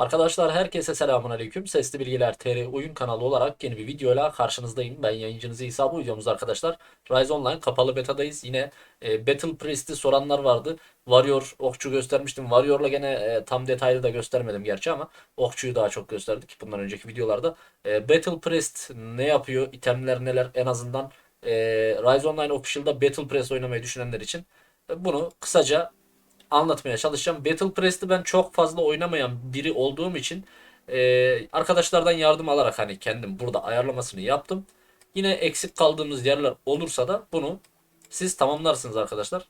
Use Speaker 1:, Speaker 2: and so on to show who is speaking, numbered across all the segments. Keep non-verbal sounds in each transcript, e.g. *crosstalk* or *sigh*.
Speaker 1: Arkadaşlar herkese selamun aleyküm. Sesli Bilgiler TR oyun kanalı olarak yeni bir videoyla karşınızdayım. Ben yayıncınız İsa. Bu videomuz arkadaşlar Rise Online kapalı betadayız. Yine e, Battle Priest'i soranlar vardı. Warrior okçu göstermiştim. Warrior'la gene e, tam detaylı da göstermedim gerçi ama okçuyu daha çok gösterdik bundan önceki videolarda. E, Battle Priest ne yapıyor? İtemler neler? En azından e, Rise Online Official'da Battle Priest oynamayı düşünenler için e, bunu kısaca anlatmaya çalışacağım. Battle Press'te ben çok fazla oynamayan biri olduğum için e, arkadaşlardan yardım alarak hani kendim burada ayarlamasını yaptım. Yine eksik kaldığımız yerler olursa da bunu siz tamamlarsınız arkadaşlar.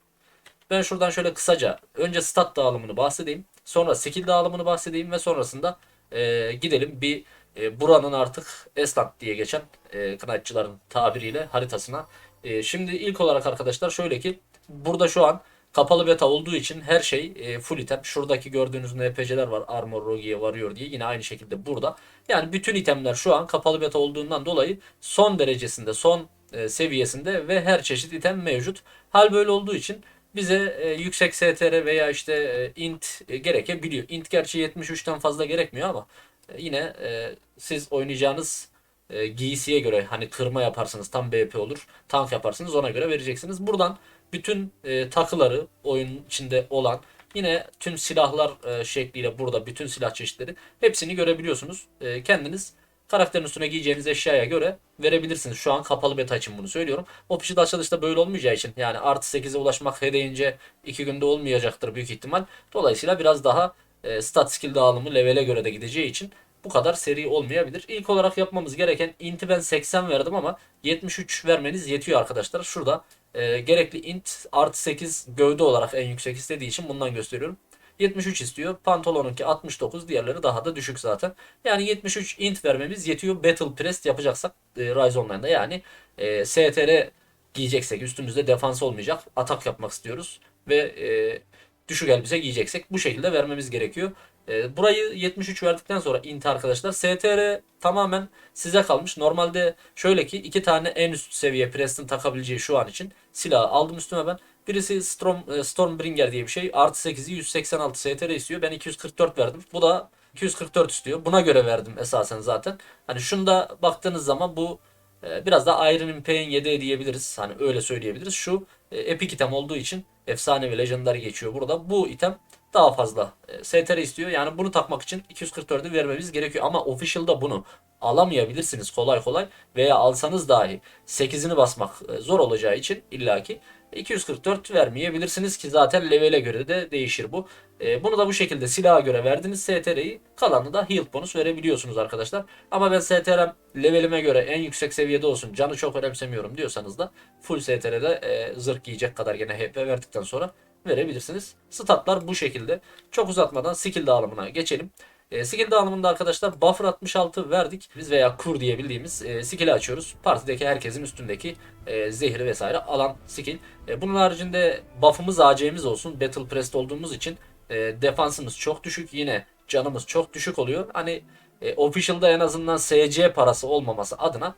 Speaker 1: Ben şuradan şöyle kısaca önce stat dağılımını bahsedeyim. Sonra skill dağılımını bahsedeyim ve sonrasında e, gidelim bir e, buranın artık Esland diye geçen e, Knight'çıların tabiriyle haritasına. E, şimdi ilk olarak arkadaşlar şöyle ki burada şu an Kapalı beta olduğu için her şey e, full item. Şuradaki gördüğünüz NPC'ler var. Armor, Rogier, Warrior diye. Yine aynı şekilde burada. Yani bütün itemler şu an kapalı beta olduğundan dolayı son derecesinde, son e, seviyesinde ve her çeşit item mevcut. Hal böyle olduğu için bize e, yüksek STR veya işte e, int e, gerekebiliyor. Int gerçi 73'ten fazla gerekmiyor ama e, yine e, siz oynayacağınız e, giysiye göre hani kırma yaparsınız tam BP olur. Tank yaparsınız ona göre vereceksiniz. Buradan bütün e, takıları oyun içinde olan yine tüm silahlar e, şekliyle burada bütün silah çeşitleri hepsini görebiliyorsunuz. E, kendiniz karakterin üstüne giyeceğiniz eşyaya göre verebilirsiniz. Şu an kapalı beta için bunu söylüyorum. Official açılışta böyle olmayacağı için yani artı 8'e ulaşmak he deyince 2 günde olmayacaktır büyük ihtimal. Dolayısıyla biraz daha e, stat skill dağılımı levele göre de gideceği için bu kadar seri olmayabilir. İlk olarak yapmamız gereken inti ben 80 verdim ama 73 vermeniz yetiyor arkadaşlar. Şurada e, gerekli int artı 8 gövde olarak en yüksek istediği için bundan gösteriyorum. 73 istiyor. Pantolonunki 69. Diğerleri daha da düşük zaten. Yani 73 int vermemiz yetiyor. Battle Press yapacaksak e, Rise Online'da yani e, STR giyeceksek üstümüzde defans olmayacak. Atak yapmak istiyoruz. Ve e, düşük elbise giyeceksek bu şekilde vermemiz gerekiyor. E, burayı 73 verdikten sonra int arkadaşlar STR tamamen size kalmış. Normalde şöyle ki iki tane en üst seviye Preston takabileceği şu an için silahı aldım üstüme ben. Birisi Storm, e, Stormbringer diye bir şey. Artı 8'i 186 STR istiyor. Ben 244 verdim. Bu da 244 istiyor. Buna göre verdim esasen zaten. Hani şunda baktığınız zaman bu e, biraz da Iron Impey'in 7 diyebiliriz. Hani öyle söyleyebiliriz. Şu e, epic item olduğu için efsane ve legendary geçiyor burada. Bu item daha fazla e, STR istiyor. Yani bunu takmak için 244'ü vermemiz gerekiyor. Ama official'da bunu alamayabilirsiniz kolay kolay. Veya alsanız dahi 8'ini basmak e, zor olacağı için illaki 244 vermeyebilirsiniz ki zaten levele göre de değişir bu. E, bunu da bu şekilde silaha göre verdiniz STR'yi kalanını da heal bonus verebiliyorsunuz arkadaşlar. Ama ben STR'm levelime göre en yüksek seviyede olsun canı çok önemsemiyorum diyorsanız da full STR'de e, zırh giyecek kadar gene HP verdikten sonra verebilirsiniz. Statlar bu şekilde. Çok uzatmadan skill dağılımına geçelim. E, skill dağılımında arkadaşlar buffer 66 verdik. Biz veya kur diye bildiğimiz e, skill'i açıyoruz. Partideki herkesin üstündeki e, zehri vesaire alan skill. E, bunun haricinde buff'ımız AC'miz olsun. Battle Pressed olduğumuz için e, defansımız çok düşük. Yine canımız çok düşük oluyor. Hani e, official'da en azından SC parası olmaması adına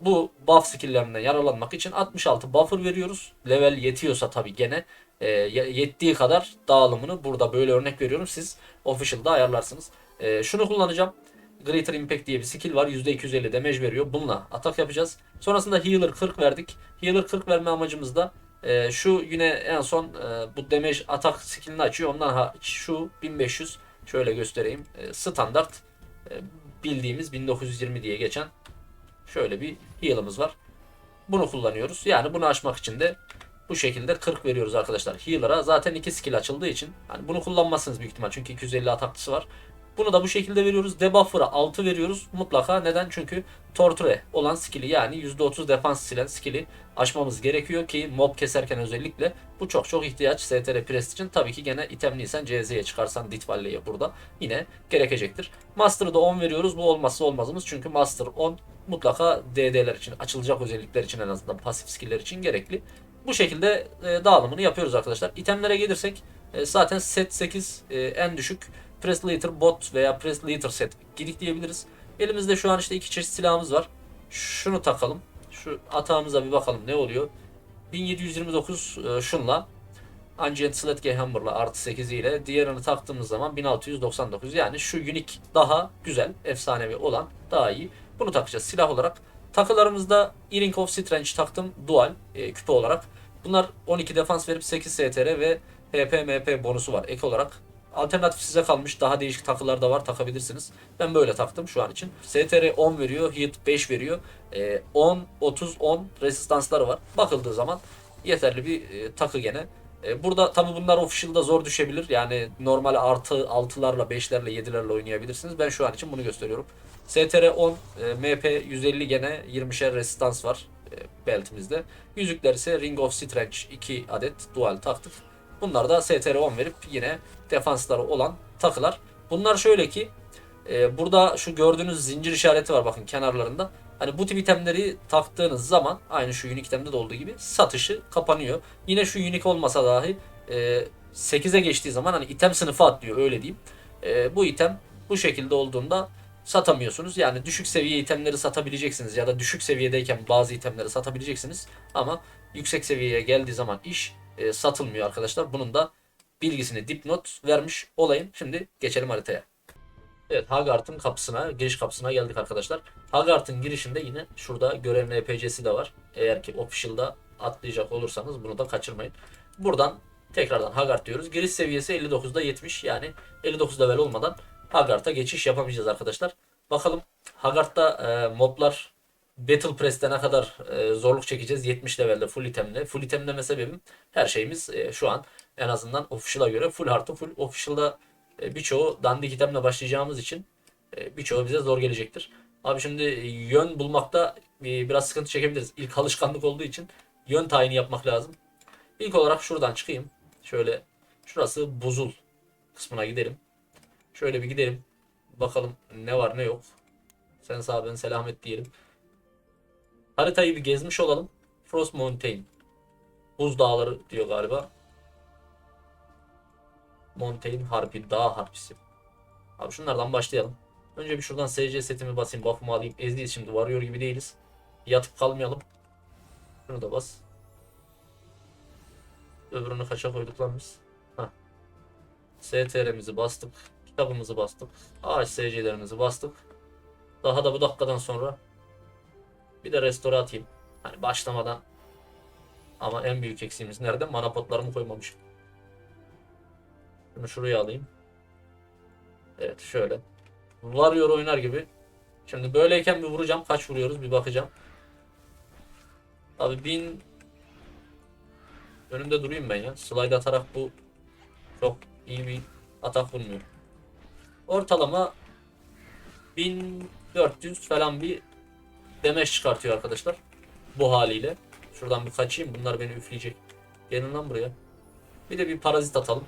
Speaker 1: bu buff skill'lerinden yararlanmak için 66 buffer veriyoruz. Level yetiyorsa tabi gene e, yettiği kadar dağılımını burada böyle örnek veriyorum. Siz official'da ayarlarsınız. E, şunu kullanacağım. Greater Impact diye bir skill var. %250 damage veriyor. Bununla atak yapacağız. Sonrasında Healer 40 verdik. Healer 40 verme amacımız da e, şu yine en son e, bu damage atak skillini açıyor. Ondan ha, şu 1500 şöyle göstereyim. E, standart e, bildiğimiz 1920 diye geçen şöyle bir heal'ımız var. Bunu kullanıyoruz. Yani bunu açmak için de bu şekilde 40 veriyoruz arkadaşlar. Healer'a zaten 2 skill açıldığı için hani bunu kullanmazsınız büyük ihtimal çünkü 250 ataklısı var. Bunu da bu şekilde veriyoruz. Debuffer'a 6 veriyoruz. Mutlaka neden? Çünkü Torture olan skill'i yani %30 defans silen skill'i açmamız gerekiyor ki mob keserken özellikle bu çok çok ihtiyaç STR Prest için. Tabii ki gene itemliysen CZ'ye çıkarsan Ditvalle'ye burada yine gerekecektir. Master'ı da 10 veriyoruz. Bu olmazsa olmazımız çünkü Master 10 mutlaka DD'ler için açılacak özellikler için en azından pasif skill'ler için gerekli. Bu şekilde e, dağılımını yapıyoruz arkadaşlar. İtemlere gelirsek e, zaten set 8 e, en düşük Press Later bot veya Press Later set gidik diyebiliriz. Elimizde şu an işte iki çeşit silahımız var. Şunu takalım. Şu atağımıza bir bakalım ne oluyor. 1729 e, şunla. Ancient Sledgehammer'la artı 8 ile diğerini taktığımız zaman 1699 yani şu unique daha güzel efsanevi olan daha iyi. Bunu takacağız silah olarak. Takılarımızda Earring of Strange taktım dual e, küpe olarak. Bunlar 12 defans verip 8 STR ve HP MP bonusu var ek olarak. Alternatif size kalmış. Daha değişik takılar da var. Takabilirsiniz. Ben böyle taktım şu an için. STR 10 veriyor. Hit 5 veriyor. E, 10, 30, 10 resistansları var. Bakıldığı zaman yeterli bir e, takı gene. E, burada tabi bunlar official'da zor düşebilir. Yani normal artı 6'larla 5'lerle 7'lerle oynayabilirsiniz. Ben şu an için bunu gösteriyorum. STR 10, e, MP 150 gene 20'şer resistans var e, beltimizde. Yüzükler ise Ring of Strange 2 adet dual taktık. Bunlar da STR 10 verip yine defansları olan takılar. Bunlar şöyle ki e, burada şu gördüğünüz zincir işareti var bakın kenarlarında. Hani bu tip itemleri taktığınız zaman aynı şu unique itemde de olduğu gibi satışı kapanıyor. Yine şu unique olmasa dahi e, 8'e geçtiği zaman hani item sınıfı atlıyor öyle diyeyim. E, bu item bu şekilde olduğunda satamıyorsunuz. Yani düşük seviye itemleri satabileceksiniz ya da düşük seviyedeyken bazı itemleri satabileceksiniz. Ama yüksek seviyeye geldiği zaman iş e, satılmıyor arkadaşlar. Bunun da bilgisini dipnot vermiş olayım. Şimdi geçelim haritaya. Evet Hagart'ın kapısına, giriş kapısına geldik arkadaşlar. Hagart'ın girişinde yine şurada görevin EPC'si de var. Eğer ki official'da atlayacak olursanız bunu da kaçırmayın. Buradan tekrardan Hagart diyoruz. Giriş seviyesi 59'da 70 yani 59 level olmadan Hagart'a geçiş yapamayacağız arkadaşlar. Bakalım Hagart'ta e, moblar Battle Press'te ne kadar e, zorluk çekeceğiz 70 levelde full itemle. Full itemleme sebebim her şeyimiz e, şu an en azından official'a göre full artı full. Official'da birçoğu dandik itemle başlayacağımız için e, birçoğu bize zor gelecektir. Abi şimdi yön bulmakta e, biraz sıkıntı çekebiliriz. İlk alışkanlık olduğu için yön tayini yapmak lazım. İlk olarak şuradan çıkayım. Şöyle şurası buzul kısmına gidelim. Şöyle bir gidelim. Bakalım ne var ne yok. Sen sağ ben selamet diyelim. Haritayı bir gezmiş olalım. Frost Mountain. Buz dağları diyor galiba. Mountain Harpi, dağ harpisi. Abi şunlardan başlayalım. Önce bir şuradan SC setimi basayım, buff'ımı alayım. Ezdiyiz şimdi, varıyor gibi değiliz. Yatıp kalmayalım. Şunu da bas. Öbürünü kaça koyduk lan biz? Heh. STR'mizi bastık. Kitabımızı bastık. Ağaç SC'lerimizi bastık. Daha da bu dakikadan sonra bir de restore atayım. Hani başlamadan ama en büyük eksiğimiz nerede? Mana potlarımı koymamışım. Şunu şuraya alayım. Evet şöyle. Varıyor oynar gibi. Şimdi böyleyken bir vuracağım. Kaç vuruyoruz bir bakacağım. Abi bin önümde durayım ben ya. Slide atarak bu çok iyi bir atak vurmuyor. Ortalama 1400 falan bir demeç çıkartıyor arkadaşlar. Bu haliyle. Şuradan bir kaçayım. Bunlar beni üfleyecek. Gelin lan buraya. Bir de bir parazit atalım.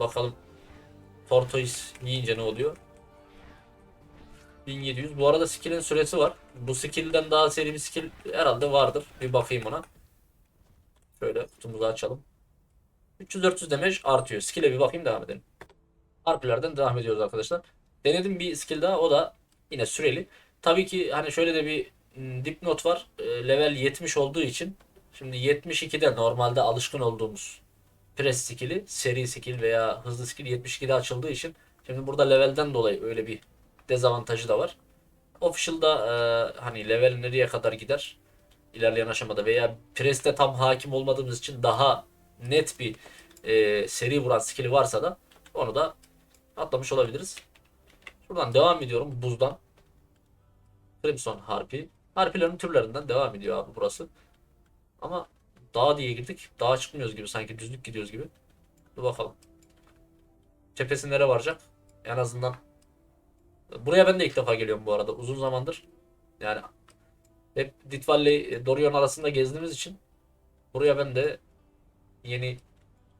Speaker 1: Bakalım Tortoise yiyince ne oluyor? 1700. Bu arada skill'in süresi var. Bu skill'den daha seri bir skill herhalde vardır. Bir bakayım ona. Şöyle kutumuzu açalım. 300-400 damage artıyor. Skill'e bir bakayım devam edelim. Harplerden devam ediyoruz arkadaşlar. Denedim bir skill daha. O da yine süreli. Tabii ki hani şöyle de bir m, dipnot var. E, level 70 olduğu için şimdi 72'de normalde alışkın olduğumuz press skill'i, seri skill veya hızlı skill 72'de açıldığı için şimdi burada levelden dolayı öyle bir dezavantajı da var. Official'da e, hani level nereye kadar gider ilerleyen aşamada veya press'te tam hakim olmadığımız için daha net bir e, seri vuran skill'i varsa da onu da atlamış olabiliriz. Buradan devam ediyorum buzdan. Crimson Harpi. Harpilerin türlerinden devam ediyor abi burası. Ama dağ diye girdik. Dağa çıkmıyoruz gibi sanki düzlük gidiyoruz gibi. Dur bakalım. Tepesi nereye varacak? En azından. Buraya ben de ilk defa geliyorum bu arada. Uzun zamandır. Yani hep Dit Valley, Dorion arasında gezdiğimiz için buraya ben de yeni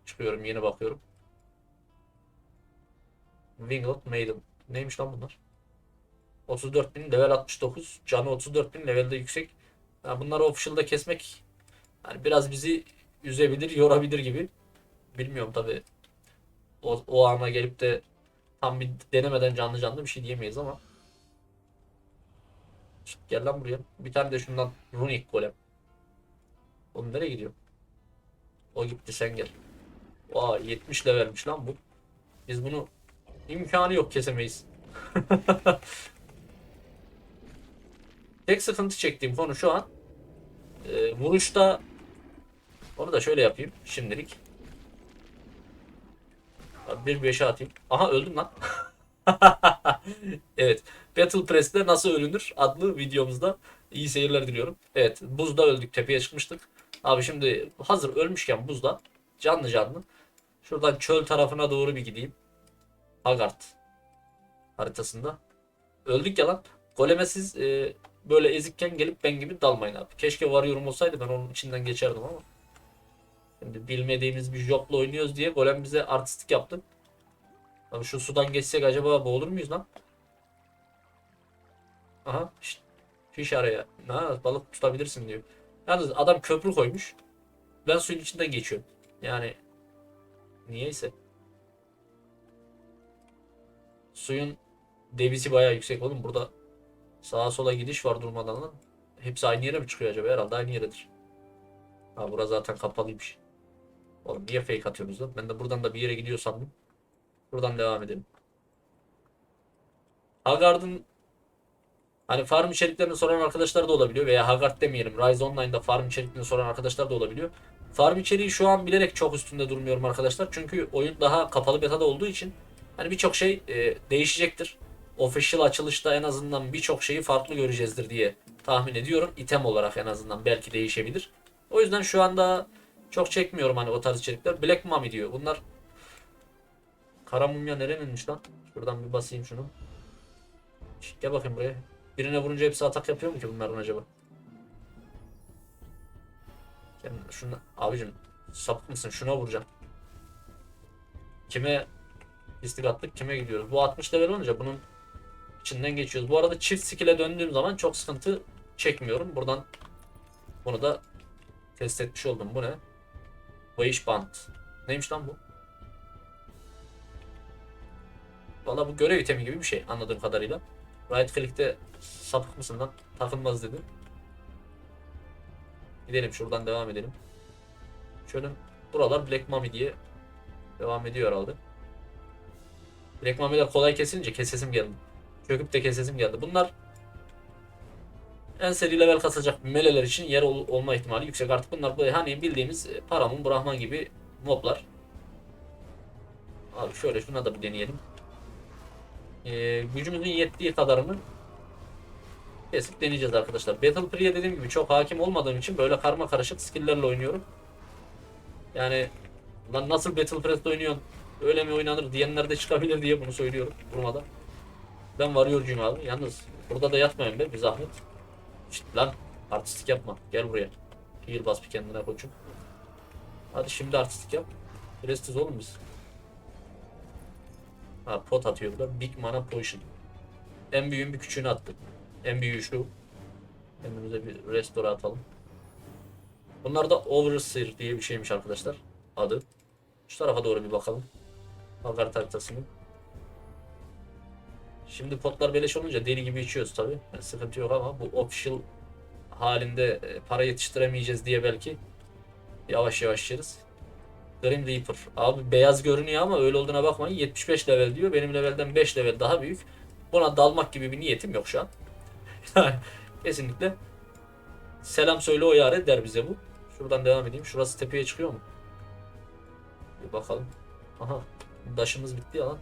Speaker 1: çıkıyorum, yeni bakıyorum. Winged Maiden. Neymiş lan bunlar? 34.000 level 69. Canı 34.000 levelde yüksek. Yani bunları official'da kesmek yani biraz bizi üzebilir, yorabilir gibi. Bilmiyorum tabi. O, o ana gelip de tam bir denemeden canlı canlı bir şey diyemeyiz ama. Şşt, Gel lan buraya. Bir tane de şundan Runic Golem. Oğlum nereye gidiyor? O gitti sen gel. Vay 70 levelmiş lan bu. Biz bunu imkanı yok kesemeyiz. *laughs* Tek sıkıntı çektiğim konu şu an e, vuruşta onu da şöyle yapayım şimdilik. Bir beşe atayım. Aha öldüm lan. *laughs* evet. Battle Press'te nasıl ölünür adlı videomuzda iyi seyirler diliyorum. Evet. Buzda öldük. Tepeye çıkmıştık. Abi şimdi hazır ölmüşken buzda canlı canlı şuradan çöl tarafına doğru bir gideyim. Hagard haritasında. Öldük ya lan. Goleme siz e, böyle ezikken gelip ben gibi dalmayın abi. Keşke varıyorum olsaydı ben onun içinden geçerdim ama. Şimdi bilmediğimiz bir jobla oynuyoruz diye golem bize artistik yaptı. Abi şu sudan geçsek acaba boğulur muyuz lan? Aha. Şşt. Fiş araya. Ha, balık tutabilirsin diyor. Yalnız adam köprü koymuş. Ben suyun içinden geçiyorum. Yani niyeyse. Suyun debisi bayağı yüksek oğlum. Burada sağa sola gidiş var durmadan lan. Hepsi aynı yere mi çıkıyor acaba? Herhalde aynı yeredir. Ha bura zaten kapalıymış. Oğlum niye fake atıyorsunuz lan? Ben de buradan da bir yere gidiyor sandım. Buradan devam edelim. Haggard'ın hani farm içeriklerini soran arkadaşlar da olabiliyor veya Haggard demeyelim. Rise Online'da farm içeriklerini soran arkadaşlar da olabiliyor. Farm içeriği şu an bilerek çok üstünde durmuyorum arkadaşlar. Çünkü oyun daha kapalı betada olduğu için hani birçok şey e, değişecektir. Official açılışta en azından birçok şeyi farklı göreceğizdir diye tahmin ediyorum. İtem olarak en azından belki değişebilir. O yüzden şu anda çok çekmiyorum hani o tarz içerikler. Black Mummy diyor. Bunlar Kara mumya nereninmiş lan? Şuradan bir basayım şunu. Gel bakayım buraya. Birine vurunca hepsi atak yapıyor mu ki bunların acaba? Gel şuna abicim sapık mısın? Şuna vuracağım. Kime istik attık kime gidiyoruz? Bu 60 level olunca bunun içinden geçiyoruz. Bu arada çift skill'e döndüğüm zaman çok sıkıntı çekmiyorum. Buradan bunu da test etmiş oldum. Bu ne? Bayış band. Neymiş lan bu? Valla bu görev itemi gibi bir şey anladığım kadarıyla. Right click'te sapık mısın lan? Takılmaz dedi. Gidelim şuradan devam edelim. Şöyle buralar Black Mummy diye devam ediyor herhalde. Black Mummy'ler kolay kesilince kesesim geldi. Çöküp de kesesim geldi. Bunlar en seri level kasacak meleler için yer ol- olma ihtimali yüksek. Artık bunlar böyle hani bildiğimiz e, Paramon, Brahman gibi moblar. Abi şöyle şuna da bir deneyelim. Ee, gücümüzün yettiği kadarını kesip deneyeceğiz arkadaşlar. Battle Pre'ye dediğim gibi çok hakim olmadığım için böyle karma karışık skill'lerle oynuyorum. Yani lan nasıl Battle Press'te oynuyorsun? Öyle mi oynanır diyenler de çıkabilir diye bunu söylüyorum durmadan. Ben varıyorcuyum abi. Yalnız burada da yatmayın be bir zahmet. Şşt lan artistik yapma. Gel buraya. Heal bas bir kendine koçum. Hadi şimdi artistik yap. Restiz oğlum biz. Ha pot atıyor burada. Big mana potion. En büyüğün bir küçüğünü attık. En büyüğü şu. Kendimize bir restore atalım. Bunlar da Overseer diye bir şeymiş arkadaşlar. Adı. Şu tarafa doğru bir bakalım. Hagar haritasını. Şimdi potlar beleş olunca deli gibi içiyoruz tabi. Yani sıkıntı yok ama bu official halinde e, para yetiştiremeyeceğiz diye belki yavaş yavaş yeriz. Grim Reaper. Abi beyaz görünüyor ama öyle olduğuna bakmayın. 75 level diyor. Benim levelden 5 level daha büyük. Buna dalmak gibi bir niyetim yok şu an. *laughs* Kesinlikle. Selam söyle o yare der bize bu. Şuradan devam edeyim. Şurası tepeye çıkıyor mu? Bir bakalım. Aha. Daşımız bitti ya lan.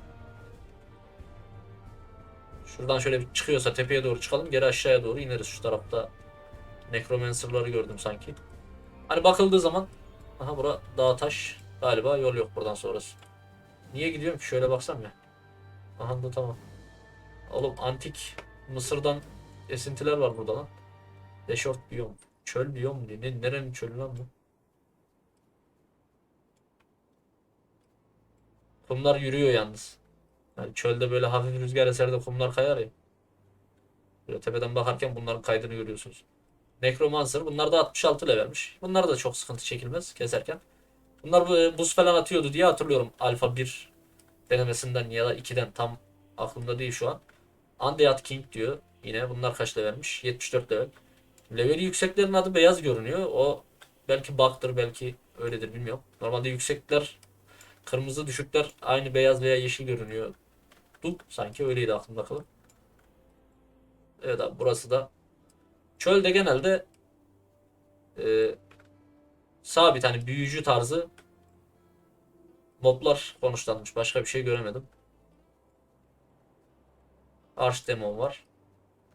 Speaker 1: Şuradan şöyle bir çıkıyorsa tepeye doğru çıkalım. Geri aşağıya doğru ineriz. Şu tarafta Necromancer'ları gördüm sanki. Hani bakıldığı zaman Aha bura dağ taş. Galiba yol yok buradan sonrası. Niye gidiyorum ki? Şöyle baksam ya. Aha da tamam. Oğlum antik Mısır'dan esintiler var burada lan. Deşort biyom. Çöl biyom diye. Ne, nerenin çölü lan bu? Kumlar yürüyor yalnız. Yani çölde böyle hafif rüzgar eser de kumlar kayar ya. Böyle tepeden bakarken bunların kaydını görüyorsunuz. Necromancer. Bunlar da 66 levelmiş. Bunlar da çok sıkıntı çekilmez keserken. Bunlar bu- buz falan atıyordu diye hatırlıyorum. Alfa 1 denemesinden ya da 2'den tam aklımda değil şu an. Undead King diyor. Yine bunlar kaç levelmiş? 74 level. Leveli yükseklerin adı beyaz görünüyor. O belki bug'dır belki öyledir bilmiyorum. Normalde yüksekler kırmızı düşükler aynı beyaz veya yeşil görünüyor. Duk sanki öyleydi aklımda kalıp. Evet abi burası da çölde genelde e, sabit hani büyücü tarzı moblar konuşlanmış. Başka bir şey göremedim. Archdemon var.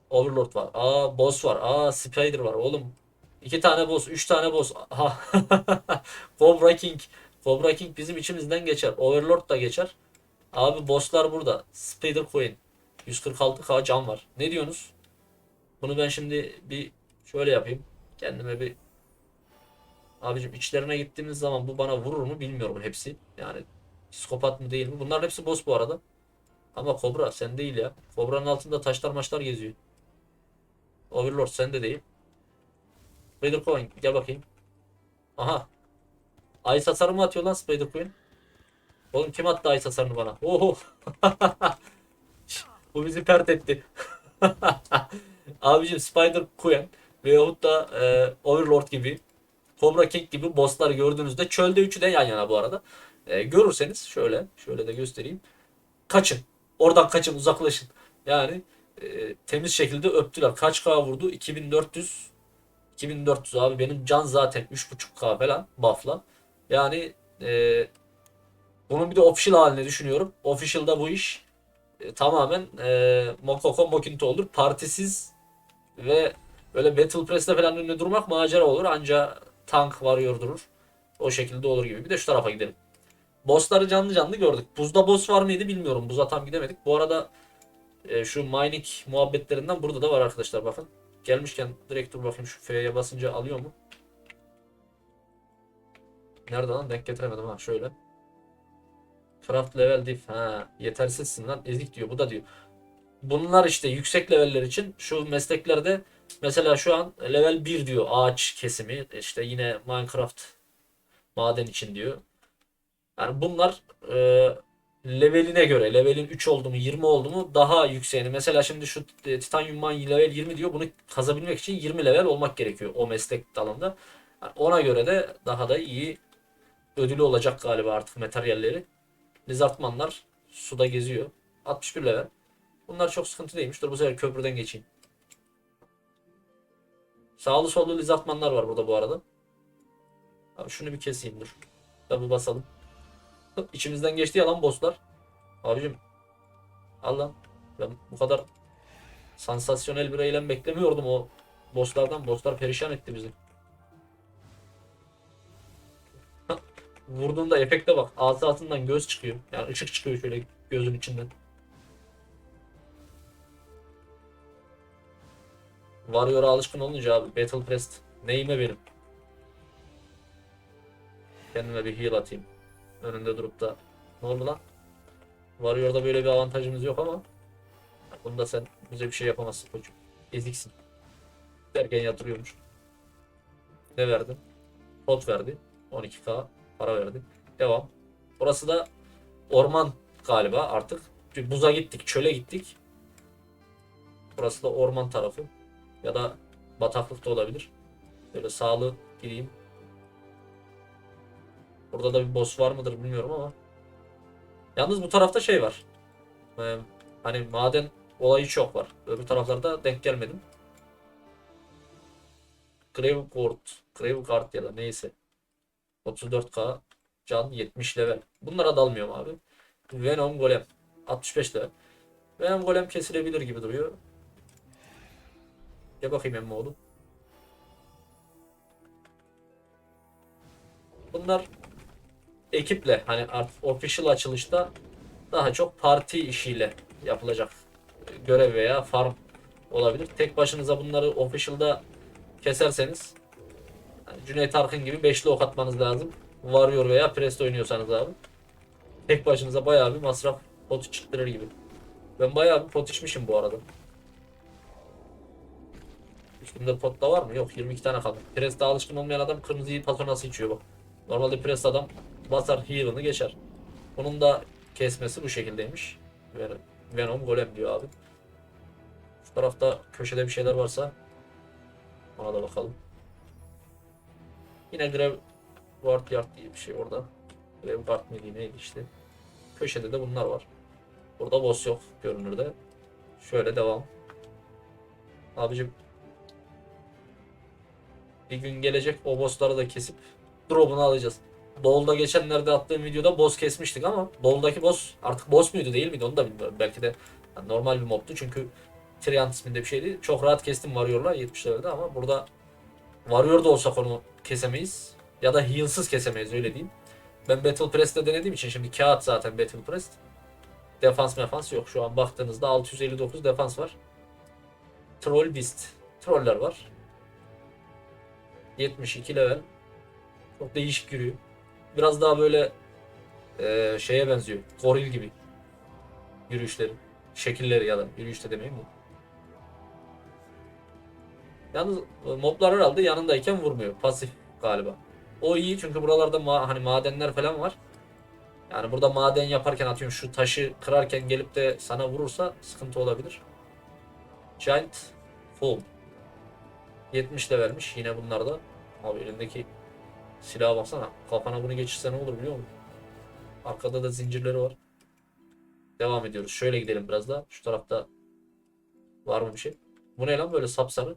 Speaker 1: Overlord var. Aa boss var. Aa Spider var oğlum. İki tane boss, üç tane boss. Aha. *laughs* Cobra King. Cobra King bizim içimizden geçer. Overlord da geçer. Abi bosslar burada. Spider Queen. 146k can var. Ne diyorsunuz? Bunu ben şimdi bir şöyle yapayım. Kendime bir Abicim içlerine gittiğimiz zaman bu bana vurur mu bilmiyorum hepsi. Yani psikopat mı değil mi? Bunların hepsi boss bu arada. Ama Kobra sen değil ya. Kobra'nın altında taşlar maçlar geziyor. Overlord sen de değil. Spider Queen gel bakayım. Aha. Ice hasarı mı atıyor lan Spider Queen? Oğlum kim attı Ice hasarını bana? Oho. *laughs* Bu bizi pert etti. *laughs* Abicim Spider Queen veyahut da e, Overlord gibi Cobra King gibi bosslar gördüğünüzde çölde üçü de yan yana bu arada. E, görürseniz şöyle şöyle de göstereyim. Kaçın. Oradan kaçın uzaklaşın. Yani e, temiz şekilde öptüler. Kaç K vurdu? 2400 2400 abi benim can zaten 3.5K falan buff'la. Yani e, bir de official haline düşünüyorum. Official'da bu iş e, tamamen e, Mokoko Mokinto olur. Partisiz ve böyle Battle Press'te falan önüne durmak macera olur. Anca tank varıyor durur. O şekilde olur gibi. Bir de şu tarafa gidelim. Bossları canlı canlı gördük. Buzda boss var mıydı bilmiyorum. Buza tam gidemedik. Bu arada e, şu mining muhabbetlerinden burada da var arkadaşlar bakın. Gelmişken direkt dur bakayım şu F'ye basınca alıyor mu? Nerede lan? Denk getiremedim ha şöyle. Craft level diff. Ha yetersizsin lan ezik diyor. Bu da diyor. Bunlar işte yüksek leveller için şu mesleklerde mesela şu an level 1 diyor ağaç kesimi. işte yine Minecraft maden için diyor. Yani bunlar e, leveline göre levelin 3 oldu mu 20 oldu mu daha yükseğini. Mesela şimdi şu e, Titanium Mine level 20 diyor. Bunu kazabilmek için 20 level olmak gerekiyor o meslek dalında. Yani ona göre de daha da iyi ödülü olacak galiba artık materyalleri. Lizardmanlar suda geziyor. 61 level. Bunlar çok sıkıntı değilmiş. Dur bu sefer köprüden geçeyim. Sağlı sollu lizardmanlar var burada bu arada. Abi şunu bir keseyim dur. Tabi basalım. İçimizden geçti ya lan bosslar. Abicim. al. Ben bu kadar sansasyonel bir eylem beklemiyordum o bosslardan. Bosslar perişan etti bizi. Vurduğunda efekte bak. Ağzı altından göz çıkıyor. Yani ışık çıkıyor şöyle gözün içinden. Warrior'a alışkın olunca abi Battle Prest neyime benim. Kendime bir heal atayım. Önünde durup da ne oldu lan? Warrior'da böyle bir avantajımız yok ama bunda sen bize bir şey yapamazsın koçum. Eziksin. Derken yatırıyormuş. Ne verdin? Pot verdi. 12k para verdi. Devam. Burası da orman galiba artık. Bir buza gittik, çöle gittik. Burası da orman tarafı. Ya da bataklık da olabilir. Böyle sağlı gideyim. Burada da bir boss var mıdır bilmiyorum ama. Yalnız bu tarafta şey var. Ee, hani maden olayı çok var. Öbür taraflarda denk gelmedim. Grave Court, Grave Guard ya da neyse. 34k can 70 level. Bunlara dalmıyorum abi. Venom Golem 65 level. Venom Golem kesilebilir gibi duruyor. Gel bakayım emmi oğlum. Bunlar ekiple hani official açılışta daha çok parti işiyle yapılacak görev veya farm olabilir. Tek başınıza bunları official'da keserseniz Cüneyt Arkın gibi beşli ok atmanız lazım. Warrior veya Presto oynuyorsanız abi. Tek başınıza bayağı bir masraf pot çıktırır gibi. Ben bayağı bir pot içmişim bu arada. Üstümde pot da var mı? Yok 22 tane kaldı. Presta alışkın olmayan adam kırmızıyı patonası içiyor bak. Normalde Presta adam basar heal'ını geçer. Bunun da kesmesi bu şekildeymiş. Ven- Venom Golem diyor abi. Şu tarafta köşede bir şeyler varsa ona da bakalım. Yine Grave Ward Yard diye bir şey orada. Revgard mıydı neydi işte. Köşede de bunlar var. Burada boss yok görünürde. Şöyle devam. Abicim bir gün gelecek o bossları da kesip drop'unu alacağız. Bowl'da geçenlerde attığım videoda boss kesmiştik ama Bowl'daki boss artık boss muydu değil miydi onu da bilmiyorum. Belki de normal bir mobtu çünkü Triant isminde bir şeydi. Çok rahat kestim Warrior'la 70 levelde ama burada Warrior da olsak onu kesemeyiz. Ya da heal'sız kesemeyiz öyle diyeyim. Ben Battle Press'te denediğim için şimdi kağıt zaten Battle Press. Defans mefans yok. Şu an baktığınızda 659 defans var. Troll Beast. Troller var. 72 level. Çok değişik yürüyor. Biraz daha böyle eee, şeye benziyor. Goril gibi. Yürüyüşleri. Şekilleri ya da yürüyüşte demeyeyim mi? Yalnız e, moblar herhalde yanındayken vurmuyor. Pasif galiba. O iyi çünkü buralarda ma- hani madenler falan var. Yani burada maden yaparken atıyorum şu taşı kırarken gelip de sana vurursa sıkıntı olabilir. Giant Foam. 70 de vermiş yine bunlarda. Abi elindeki silaha baksana. Kafana bunu geçirse ne olur biliyor musun? Arkada da zincirleri var. Devam ediyoruz. Şöyle gidelim biraz daha. Şu tarafta var mı bir şey? Bu ne lan böyle sapsarı?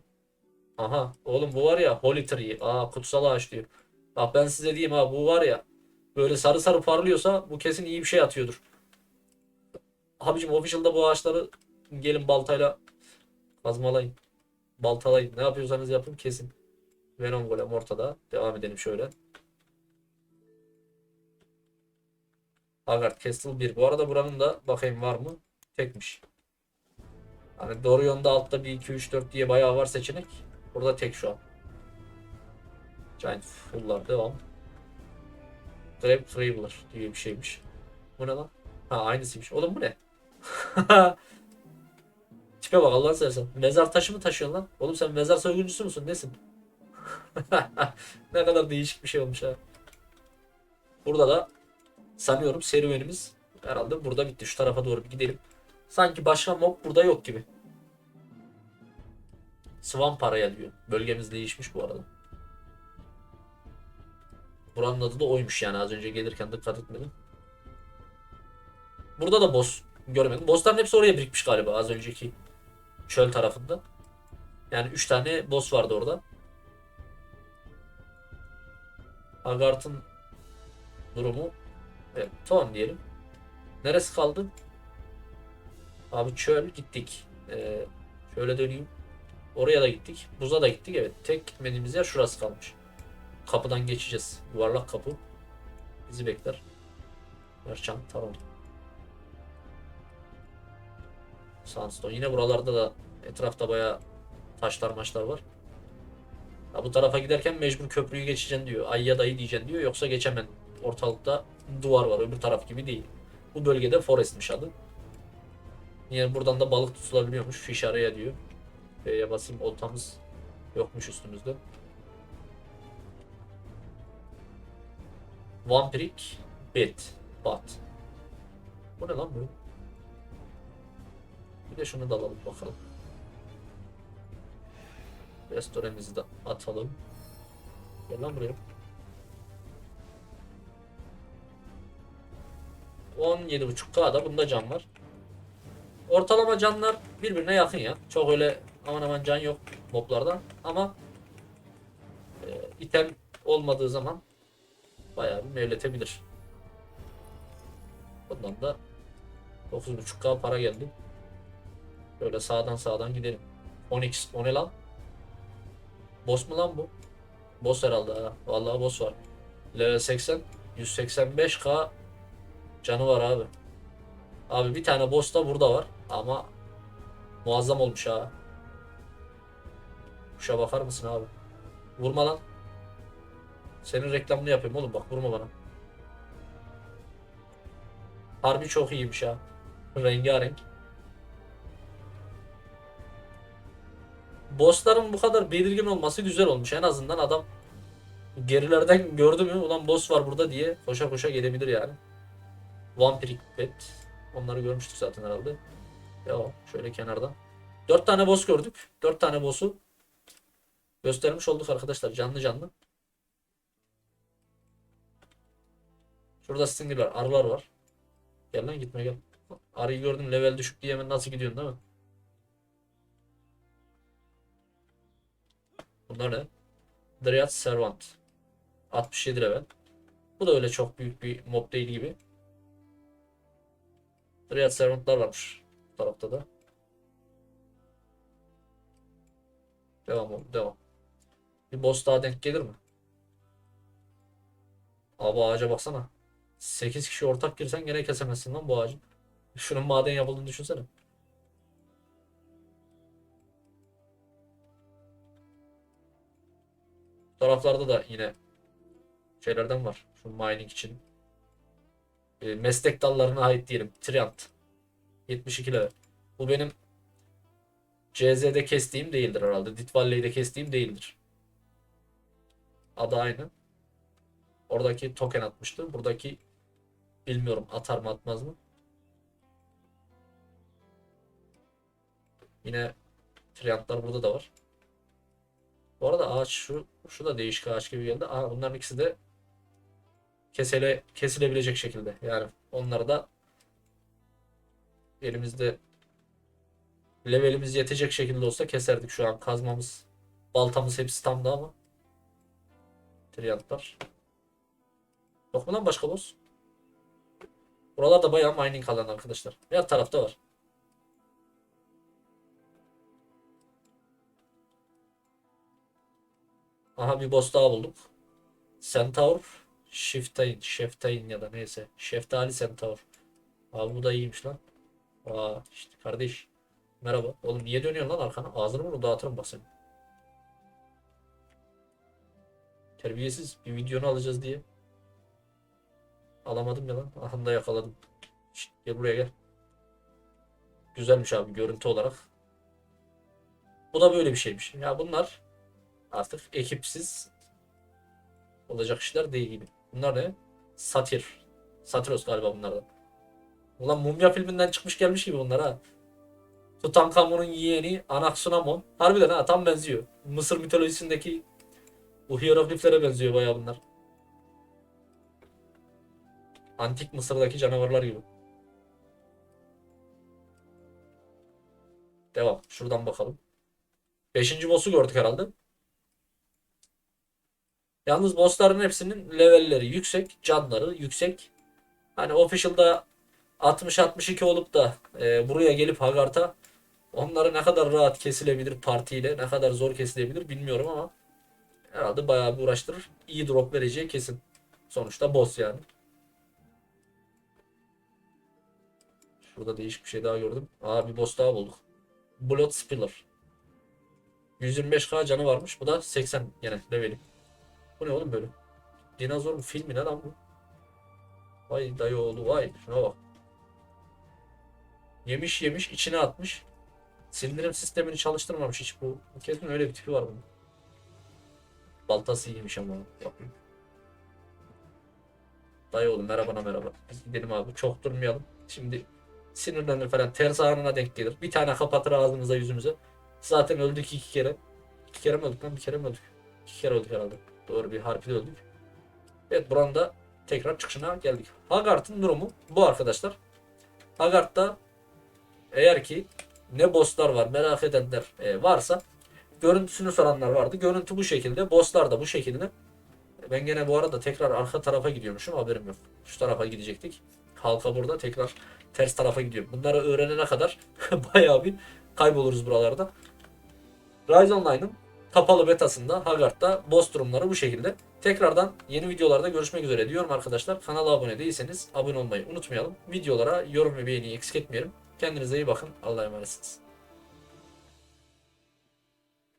Speaker 1: Aha oğlum bu var ya Holy Tree. Aa kutsal ağaç diyor. Bak ben size diyeyim ha bu var ya böyle sarı sarı parlıyorsa bu kesin iyi bir şey atıyordur. Abicim official'da bu ağaçları gelin baltayla kazmalayın. Baltalayın. Ne yapıyorsanız yapın kesin. Venom Golem ortada. Devam edelim şöyle. Haggard Castle 1. Bu arada buranın da bakayım var mı? Tekmiş. Hani Dorion'da altta bir 2 3 4 diye bayağı var seçenek. Burada tek şu an. Giant Full'lar devam. Grab Traveler diye bir şeymiş. Bu ne lan? Ha aynısıymış. Oğlum bu ne? *laughs* Tipe bak Allah'ını seversen. Mezar taşı mı taşıyorsun lan? Oğlum sen mezar soyguncusu musun? Nesin? *laughs* ne kadar değişik bir şey olmuş ha. Burada da sanıyorum serüvenimiz herhalde burada bitti. Şu tarafa doğru bir gidelim. Sanki başka mob burada yok gibi. Swamp araya diyor. Bölgemiz değişmiş bu arada. Buranın adı da oymuş yani az önce gelirken dikkat etmedim. Burada da boss görmedim. Bossların hepsi oraya birikmiş galiba az önceki çöl tarafında. Yani 3 tane boss vardı orada. Haggard'ın durumu evet, tamam diyelim. Neresi kaldı? Abi çöl gittik. Ee, şöyle döneyim. Oraya da gittik. Buza da gittik. Evet. Tek gitmediğimiz yer şurası kalmış. Kapıdan geçeceğiz. Yuvarlak kapı. Bizi bekler. Merchant tamam. Sandstone. Yine buralarda da etrafta bayağı taşlar maçlar var. Ya bu tarafa giderken mecbur köprüyü geçeceksin diyor. Ay ya dayı diyeceksin diyor. Yoksa geçemen. Ortalıkta duvar var. Öbür taraf gibi değil. Bu bölgede forestmiş adı. Yani buradan da balık tutulabiliyormuş. Fiş araya diyor. B'ye basayım. Oltamız yokmuş üstümüzde. Vampirik Bet. Bat. Bu ne lan bu? Bir de şunu da alalım bakalım. Restoremizi de atalım. Gel lan buraya. 17.5K'da bunda can var. Ortalama canlar birbirine yakın ya. Çok öyle aman aman can yok moblarda ama e, item olmadığı zaman bayağı bir mevletebilir. Bundan da 9.5k para geldi. Böyle sağdan sağdan gidelim. 10x o ne lan? Boss mu lan bu? Boss herhalde ha. Vallahi boss var. Level 80 185k canı var abi. Abi bir tane boss da burada var ama muazzam olmuş ha. Kuşa bakar mısın abi? Vurma lan. Senin reklamını yapayım oğlum bak vurma bana. Harbi çok iyiymiş ha. Rengarenk. Bossların bu kadar belirgin olması güzel olmuş. En azından adam gerilerden gördü mü ulan boss var burada diye koşa koşa gelebilir yani. Vampirik Pet. Onları görmüştük zaten herhalde. Ya şöyle kenardan. Dört tane boss gördük. Dört tane boss'u göstermiş olduk arkadaşlar canlı canlı. Şurada Stinger var. Arılar var. Gel lan gitme gel. Arıyı gördüm level düşük diye hemen nasıl gidiyorsun değil mi? Bunlar ne? Dryad Servant. 67 level. Bu da öyle çok büyük bir mob değil gibi. Dryad Servant'lar varmış. Bu tarafta da. Devam oğlum devam. Bir boss daha denk gelir mi? Abi ağaca baksana. 8 kişi ortak girsen gene kesemezsin lan bu ağacı. Şunun maden yapıldığını düşünsene. Bu taraflarda da yine şeylerden var. Şu mining için. E, meslek dallarına ait diyelim. Triant. 72 level. Bu benim CZ'de kestiğim değildir herhalde. Dit Valley'de kestiğim değildir. Adı aynı. Oradaki token atmıştı. Buradaki bilmiyorum atar mı atmaz mı. Yine Triantlar burada da var. Bu arada ağaç şu, şu da değişik ağaç gibi geldi. Aa, bunların ikisi de kesile, kesilebilecek şekilde. Yani onları da elimizde levelimiz yetecek şekilde olsa keserdik şu an. Kazmamız, baltamız hepsi tamdı ama. Triantlar. Yok mu lan başka boss? Buralarda bayağı mining alan arkadaşlar. Her tarafta var. Aha bir boss daha bulduk. Centaur Shiftain, Sheftain ya da neyse. Şeftali Centaur. Abi bu da iyiymiş lan. Aa işte kardeş. Merhaba. Oğlum niye dönüyorsun lan arkana? Ağzını bunu dağıtırım bak seni. Terbiyesiz bir videonu alacağız diye. Alamadım ya lan. Aha da yakaladım. Şşt, gel buraya gel. Güzelmiş abi görüntü olarak. Bu da böyle bir şeymiş. Ya bunlar artık ekipsiz olacak işler değil gibi. Bunlar ne? Satir. Satiros galiba bunlardan. Ulan mumya filminden çıkmış gelmiş gibi bunlar ha. Tutankamon'un yeğeni Anaxunamon. Harbiden ha tam benziyor. Mısır mitolojisindeki bu hierogliflere benziyor bayağı bunlar. Antik Mısır'daki canavarlar gibi. Devam. Şuradan bakalım. Beşinci boss'u gördük herhalde. Yalnız bossların hepsinin levelleri yüksek, canları yüksek. Hani official'da 60-62 olup da e, buraya gelip Hagart'a onları ne kadar rahat kesilebilir partiyle, ne kadar zor kesilebilir bilmiyorum ama herhalde bayağı bir uğraştırır. İyi drop vereceği kesin. Sonuçta boss yani. Şurada değişik bir şey daha gördüm. Aa bir boss daha bulduk. Blood Spiller. 125k canı varmış. Bu da 80 gene leveli. Bu ne oğlum böyle? Dinozor mu filmi ne lan bu? Vay dayı oğlu vay. Şuna bak. Yemiş yemiş içine atmış. Sindirim sistemini çalıştırmamış hiç bu. Kesin öyle bir tipi var bunun. Baltası iyiymiş ama. Bakın. Dayı oğlum merhaba merhaba. Biz gidelim abi çok durmayalım. Şimdi sinirlenir falan ters ağrına denk gelir. Bir tane kapatır ağzımıza yüzümüze. Zaten öldük iki kere. İki kere mi öldük lan bir kere mi öldük? İki kere öldük herhalde. Doğru bir harfiyle öldük. Evet buranın da tekrar çıkışına geldik. Hagart'ın durumu bu arkadaşlar. Hagart'ta eğer ki ne bosslar var merak edenler e, varsa görüntüsünü soranlar vardı. Görüntü bu şekilde. Bosslar da bu şekilde. Ben gene bu arada tekrar arka tarafa gidiyormuşum haberim yok. Şu tarafa gidecektik. Halka burada tekrar ters tarafa gidiyorum. Bunları öğrenene kadar *laughs* bayağı bir kayboluruz buralarda. Rise Online'ın kapalı betasında Haggard'da boss durumları bu şekilde. Tekrardan yeni videolarda görüşmek üzere diyorum arkadaşlar. Kanala abone değilseniz abone olmayı unutmayalım. Videolara yorum ve beğeni eksik etmeyelim. Kendinize iyi bakın. Allah'a emanetsiniz.